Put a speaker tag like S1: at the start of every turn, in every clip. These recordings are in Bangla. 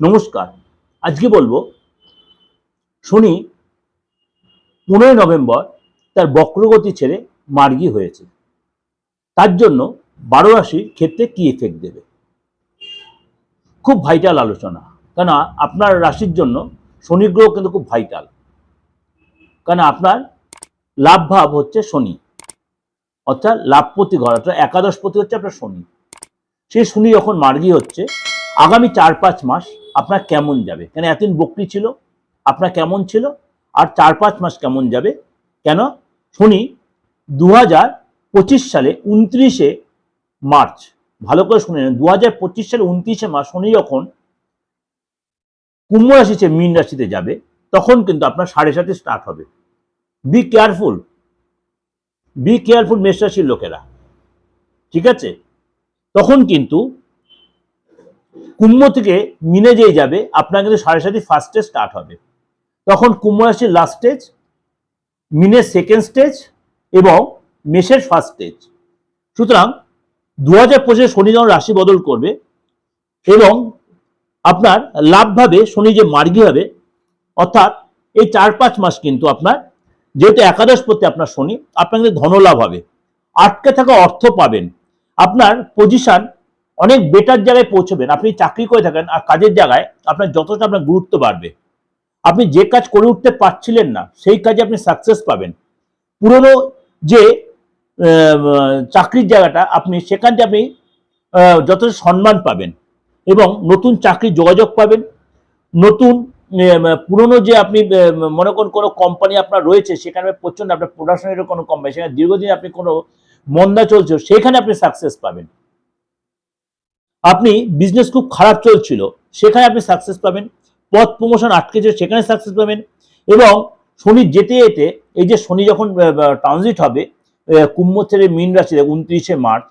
S1: নমস্কার। আজকে বলব, শনি পনেরোই নভেম্বর তার বক্রগতি ছেড়ে মার্গী হয়েছে। তার জন্য বারো রাশির ক্ষেত্রে কি এফেক্ট দেবে? খুব ভাইটাল আলোচনা। কেন আপনার রাশির জন্য শনি গ্রহ কিন্তু খুব ভাইটাল কেন আপনার লাভ ভাব হচ্ছে শনি। অর্থাৎ লাভপতি ঘর, অর্থাৎ একাদশপতি হচ্ছে আপনার শনি। সেই শনি যখন মার্গী হচ্ছে, আগামী চার পাঁচ মাস আপনার কেমন যাবে? কেন এতদিন বকরি ছিল? আপনার কেমন ছিল? আর চার পাঁচ মাস কেমন যাবে? কেন? শনি দু সালে উনত্রিশে মার্চ, ভালো করে শুনে নেন দু হাজার পঁচিশ সালে উনত্রিশে মার্চ, শনি যখন কুম্ভ রাশিতে মীন রাশিতে যাবে, তখন কিন্তু আপনার সাড়ে সাতে স্টার্ট হবে। বি কেয়ারফুল বি কেয়ারফুল মেষ রাশির লোকেরা। ঠিক আছে? তখন কিন্তু কুম্ভ থেকে মিনে যেয়ে যাবে, আপনার কিন্তু সাড়ে সাথে ফার্স্ট স্টার্ট হবে। তখন কুম্ভ রাশির লাস্ট স্টেজ মিনের সেকেন্ড স্টেজ এবং মেষের ফার্স্ট স্টেজ সুতরাং দু হাজার পঁচিশে শনি যখন রাশি বদল করবে এবং আপনার লাভভাবে শনি যে মার্গী হবে, অর্থাৎ এই চার পাঁচ মাস কিন্তু আপনার যেহেতু একাদশ পথে আপনার শনি, আপনার কিন্তু ধনলাভ হবে। আটকে থাকা অর্থ পাবেন। আপনার পজিশন অনেক বেটার জায়গায় পৌঁছবেন। আপনি চাকরি করে থাকেন আর কাজের জায়গায় আপনার যতটা আপনার গুরুত্ব বাড়বে। আপনি যে কাজ করে উঠতে পারছিলেন না, সেই কাজে আপনি সাকসেস পাবেন। পুরনো যে চাকরির জায়গাটা, আপনি সেখান থেকে আপনি যথেষ্ট সম্মান পাবেন এবং নতুন চাকরির যোগাযোগ পাবেন। নতুন পুরনো যে আপনি মনে করুন কোনো কোম্পানি আপনার রয়েছে, সেখানে প্রচণ্ড আপনার প্রোডাকশনের কোনো কোম্পানি সেখানে দীর্ঘদিন আপনি কোনো মন্দা চলছে, সেখানে আপনি সাকসেস পাবেন। আপনি বিজনেস খুব খারাপ চলছিল, সেখানে আপনি সাকসেস পাবেন। পথ প্রমোশন আটকেছে সেখানে সাকসেস পাবেন। এবং শনি যেতে যেতে, এই যে শনি যখন ট্রানজিট হবে কুম্ভ থেকে মীন রাশিতে উনত্রিশে মার্চ,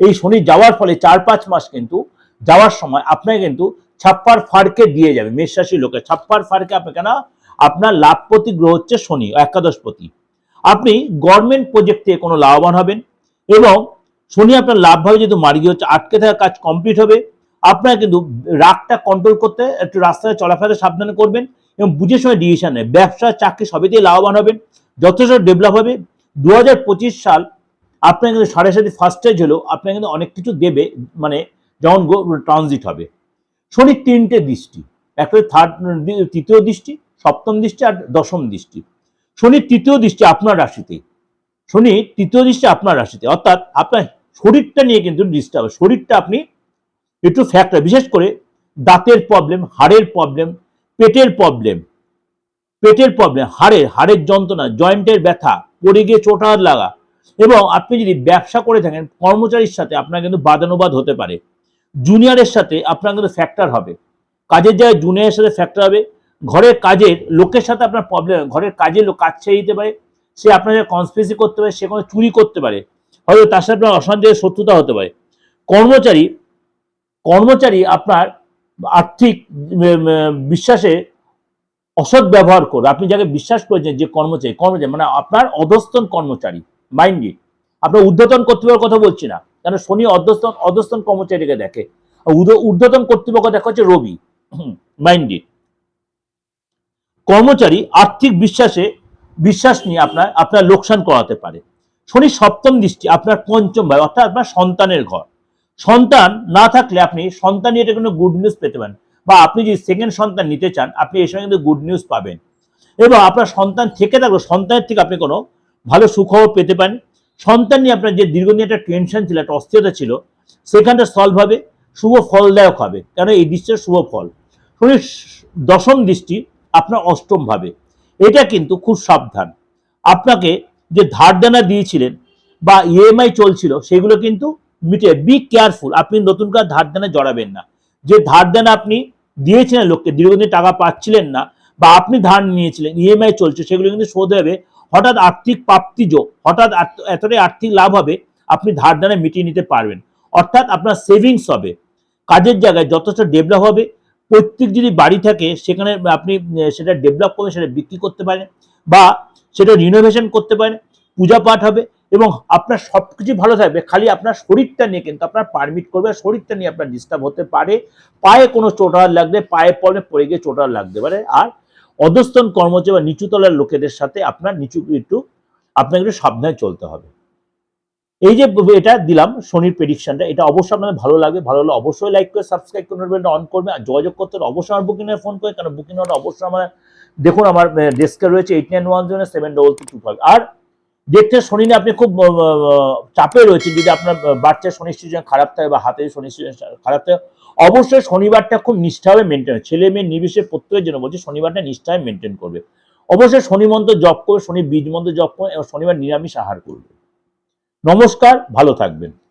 S1: এই শনি যাওয়ার ফলে চার পাঁচ মাস কিন্তু যাওয়ার সময় আপনাকে কিন্তু ছাপ্পার ফারকে দিয়ে যাবে, মেষ রাশির লোকে। ছাপ্পার ফারকে আপনাকে না, আপনার লাভপতি গ্রহ হচ্ছে শনি, একাদশপতি। আপনি গভর্নমেন্ট প্রজেক্ট থেকে কোনো লাভবান হবেন এবং শনি আপনার লাভভাবে যেহেতু মার্গি হচ্ছে আটকে থাকা কাজ কমপ্লিট হবে। আপনার কিন্তু রাগটা কন্ট্রোল করতে, একটু রাস্তায় চলাফেরা সাবধানে করবেন এবং বুঝে সময় ডিসিশন ব্যবসা, চাকরি সবেতেই লাভবান হবেন, যথেষ্ট ডেভেলপ হবে। দু হাজার পঁচিশ সাল আপনার কিন্তু সাড়ে সাথে ফার্স্ট স্টেজ হলেও আপনার কিন্তু অনেক কিছু দেবে মানে যখন ট্রানজিট হবে। শনির তিনটে দৃষ্টি, একটা থার্ড তৃতীয় দৃষ্টি, সপ্তম দৃষ্টি আর দশম দৃষ্টি। শনির তৃতীয় দৃষ্টি আপনার রাশিতে। শনি তৃতীয় দৃষ্টি আপনার রাশিতে, অর্থাৎ আপনার শরীরটা নিয়ে কিন্তু হবে। শরীরটা আপনি একটু ফ্যাক্টর বিশেষ করে দাঁতের প্রবলেম হাড়ের প্রবলেম পেটের প্রবলেম পেটের প্রবলেম হাড়ের হাড়ের যন্ত্রণা জয়েন্টের ব্যথা, পড়ে গিয়ে চোটার লাগা এবং আপনি যদি ব্যবসা করে থাকেন, কর্মচারীর সাথে আপনার কিন্তু বাদানুবাদ হতে পারে। জুনিয়রের সাথে আপনার কিন্তু ফ্যাক্টর হবে। কাজের জায়গায় জুনিয়রের সাথে ফ্যাক্টর হবে। ঘরের কাজের লোকের সাথে আপনার প্রবলেম ঘরের কাজের লোক কাজ ছেড়ে দিতে পারে। সে আপনার কনস্পিরেসি করতে পারে, সে কোনো চুরি করতে পারে। হয়তো তার সাথে আপনার অশান্তি শত্রুতা হতে পারে। কর্মচারী কর্মচারী আপনার আর্থিক বিশ্বাসে অসৎ ব্যবহার করবে আপনি যাকে বিশ্বাস করেছেন যে কর্মচারী কর্মচারী মানে আপনার অধস্তন কর্মচারী মাইন্ডলি আপনার ঊর্ধ্বতন কর্তৃপক্ষের কথা বলছি না কারণ শনি অধস্তন অধস্তন কর্মচারীকে দেখে ঊর্ধ্বতন কর্তৃপক্ষ দেখা হচ্ছে রবি মাইন্ডলি কর্মচারী আর্থিক বিশ্বাসে বিশ্বাস নিয়ে আপনার আপনার লোকসান করাতে পারে। শনি সপ্তম দৃষ্টি আপনার পঞ্চম ভাই, অর্থাৎ আপনার সন্তানের ঘর। সন্তান না থাকলে আপনি সন্তান নিয়ে কোনো গুড নিউজ পেতে পারেন বা আপনি যদি সেকেন্ড সন্তান নিতে চান, আপনি এই সময় কিন্তু গুড নিউজ পাবেন। এবং আপনার সন্তান থেকে থাকলে সন্তানের থেকে আপনি কোনো ভালো সুখবর পেতে পারেন। সন্তান নিয়ে আপনার যে দীর্ঘদিন একটা টেনশন ছিল, একটা অস্থিরতা ছিল, সেখানটা সলভ হবে, শুভ ফলদায়ক হবে। কেন? এই দৃষ্টির শুভ ফল। শনির দশম দৃষ্টি আপনার অষ্টম ভাবে। এটা কিন্তু খুব সাবধান। আপনাকে যে ধার দেনা দিয়েছিলেন বা ইএমআই চলছিল, সেগুলো কিন্তু মিটে বি কেয়ারফুল আপনি নতুন করে ধার দেনা জড়াবেন না। যে ধার দেনা আপনি দিয়েছিলেন, লোককে দীর্ঘদিন টাকা পাচ্ছিলেন না, বা আপনি ধার নিয়েছিলেন ইএমআই চলছে, সেগুলো কিন্তু শোধ হবে। হঠাৎ আর্থিক প্রাপ্তি যোগ, হঠাৎ এতটাই আর্থিক লাভ হবে, আপনি ধার দেনা মিটিয়ে নিতে পারবেন। অর্থাৎ আপনার সেভিংস হবে। কাজের জায়গায় যথেষ্ট ডেভেলপ হবে প্রত্যেক যদি বাড়ি থাকে, সেখানে আপনি সেটা ডেভেলপ করে, সেটা বিক্রি করতে পারেন বা সেটা রিনোভেশন করতে পারেন, পূজা পাঠ হবে এবং আপনার সব কিছু ভালো থাকবে। খালি আপনার শরীরটা নিয়ে কিন্তু আপনার পারমিট করবে, শরীরটা নিয়ে আপনার ডিস্টার্ব হতে পারে। পায়ে কোনো চোটার লাগলে পায়ে পড়ে পড়ে গিয়ে চোটার লাগতে পারে। আর অধস্তন কর্মচারী বা নিচুতলার লোকেদের সাথে আপনার নিচু, একটু, আপনাকে একটু সাবধানে চলতে হবে। এই যে এটা দিলাম শনির প্রেডিকশনটা এটা অবশ্যই আপনাদের ভালো লাগবে। ভালো হলে অবশ্যই লাইক করে সাবস্ক্রাইব করে অন করবে আর যোগাযোগ করতে অবশ্যই আমার বুকিং ফোন করে, কারণ বুকিং হলে অবশ্যই আমার, দেখুন আমার ডেস্কে রয়েছে eight nine one zero seven double two five আর দেখতে শনি নিয়ে আপনি খুব চাপে রয়েছেন, যদি আপনার বাচ্চার শনি সিচুয়েশন খারাপ থাকে বা হাতের শনি সিচুয়েশন খারাপ থাকে, অবশ্যই শনিবারটা খুব নিষ্ঠাভাবে মেনটেন ছেলে মেয়ে নির্বিশেষে প্রত্যেকের জন্য বলছি শনিবারটা নিষ্ঠায় মেনটেন করবে। অবশ্যই শনি মন্ত্র জপ করবে শনি বীজ মন্ত্র জপ করবে, এবং শনিবার নিরামিষ আহার করবে। নমস্কার ভালো থাকবেন।